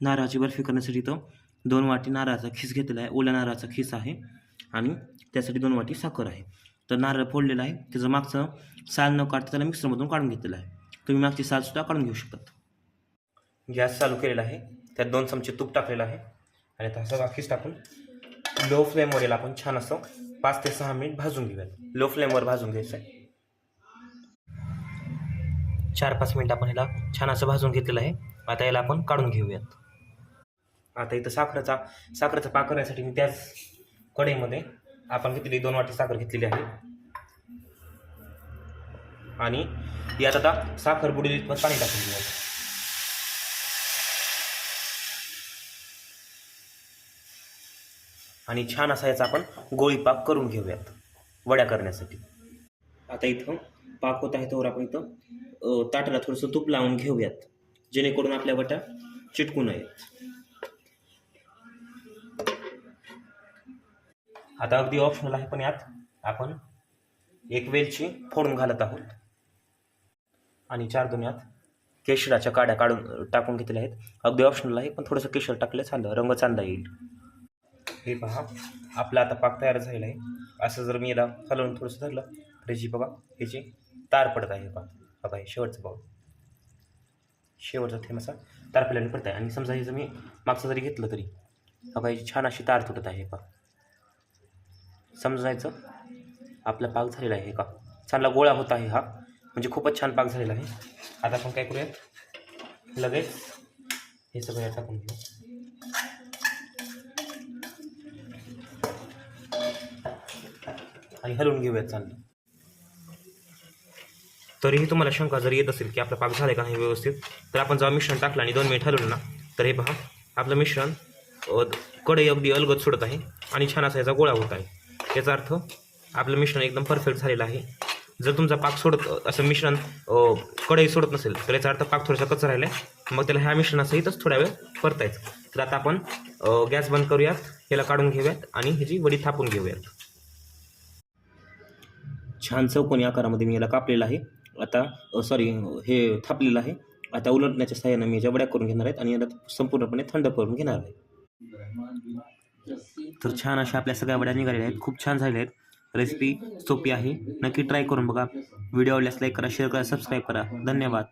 नारळाची बर्फी करण्यासाठी इथं दोन वाटी नारळाचा खीस घेतलेला आहे. ओल्या नारळाचा खीस आहे आणि त्यासाठी दोन वाटी साखर आहे. तर नारळ फोडलेला आहे. त्याचं मागचं साल न काढता त्याला मिक्सरमधून काढून घेतलेलं आहे. तुम्ही मागची सालसुद्धा काढून घेऊ शकता. गॅस चालू केलेला आहे. त्यात दोन चमचे तूप टाकलेलं आहे. आणि आता सगळा खीस टाकून लो फ्लेमवर आपण छान असं पाच ते सहा मिनिट भाजून घेऊयात. लो फ्लेमवर भाजून घ्यायचं आहे. चार पाच मिनिट आपण याला छान असं भाजून घेतलेलं आहे. आता याला आपण काढून घेऊयात. आता इथं साखरेचा साखरेचा पाक करण्यासाठी मी त्याच कढईमध्ये आपण घेतलेली दोन वाटी साखर घेतलेली आहे. आणि यात आता साखर बुडीत पण पाणी टाकून आहे आणि छान असा याचा आपण गोळी पाक करून घेऊयात वड्या करण्यासाठी. आता इथं पाक होत आहे तोवर आपण इथं ताटाला थोडंसं तूप लावून घेऊयात जेणेकरून आपल्या वट्या चिटकू नयेत. आता अगदी ऑप्शनल आहे पण यात आपण एक वेलची फोडून घालत आहोत. आणि चार दोन यात केशराच्या काड्या काढून टाकून घेतल्या आहेत. अगदी ऑप्शनल आहे पण थोडंसं केशर टाकलं चाललं रंग चांगला येईल. हे पहा आपला आता पाक तयार झालेला आहे. असं जर मी याला हलवून थोडंसं धरलं तर जी बघा ह्याची तार पडत आहे पहा. बघा हे शेवटचं बघा. शेवटचा थेंब असा तार पडल्याने पडत आहे. आणि समजा हे जर मी मागचं जरी घेतलं तरी बघा याची छान अशी तार तुटत आहे पहा. समजायचं? आपला पाक झालेला आहे का? चांगला गोळा होत आहे हा. म्हणजे खूपच छान पाक झालेला आहे. आता आपण काय करूयात? लगेच हे सगळं यात टाकून घेऊ. आणि हलवून घेऊयात चांगलं. तरीही तुम्हाला शंका जर येत असेल की आपलं पाक झाला का नाही व्यवस्थित तर आपण जेव्हा मिश्रण टाकलं आणि दोन मिनिट हलवलं ना तर हे पहा आपलं मिश्रण कढई अगदी अलगद सोडत आहे आणि छान असा याचा गोळा होत आहे. याचा अर्थ आपलं मिश्रण एकदम परफेक्ट झालेलं आहे. जर तुमचा पाक सोडत असं मिश्रण कढई सोडत नसेल तर याचा अर्थ पाक थोडासा कच्चा राहिला आहे मग त्याला ह्या मिश्रणासहितच थोड्या वेळ परतायचं. तर आता आपण गॅस बंद करूयात याला काढून घेऊयात आणि ह्याची वडी थापून घेऊयात. छान चौकोनी आकारामध्ये मी याला कापलेलं आहे. आता सॉरी हे थापलेलं आहे. आता उलटण्याच्या सहाय्यानं मी ज्या वड्या करून घेणार आहेत आणि याला संपूर्णपणे थंड करून घेणार आहे. तर छान अशा आपल्या सगळ्या वड्या निघालेल्या आहेत. खूप छान झालेल्या आहेत. रेसिपी सोपी आहे. नक्की ट्राय करून बघा. व्हिडिओ आवडल्यास लाईक करा शेअर करा सबस्क्राईब करा. धन्यवाद.